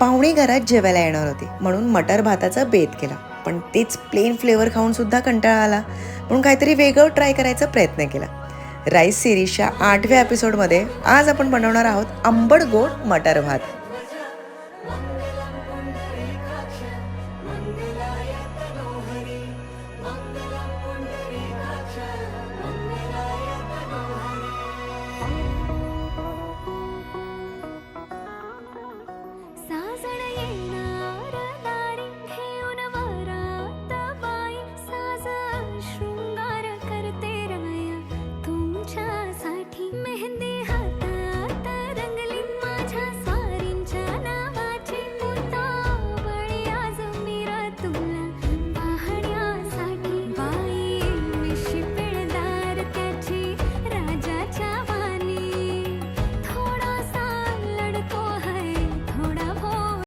पाहुणे घरात जेवायला येणार होते. म्हणून मटर भाताचा बेत केला. पण तेच प्लेन फ्लेवर खाऊन सुद्धा कंटाळा आला. म्हणून काहीतरी वेगळं ट्राय करायचा प्रयत्न केला. राईस सिरीजच्या आठव्या एपिसोडमध्ये आज आपण बनवणार आहोत आंबड गोड मटर भात.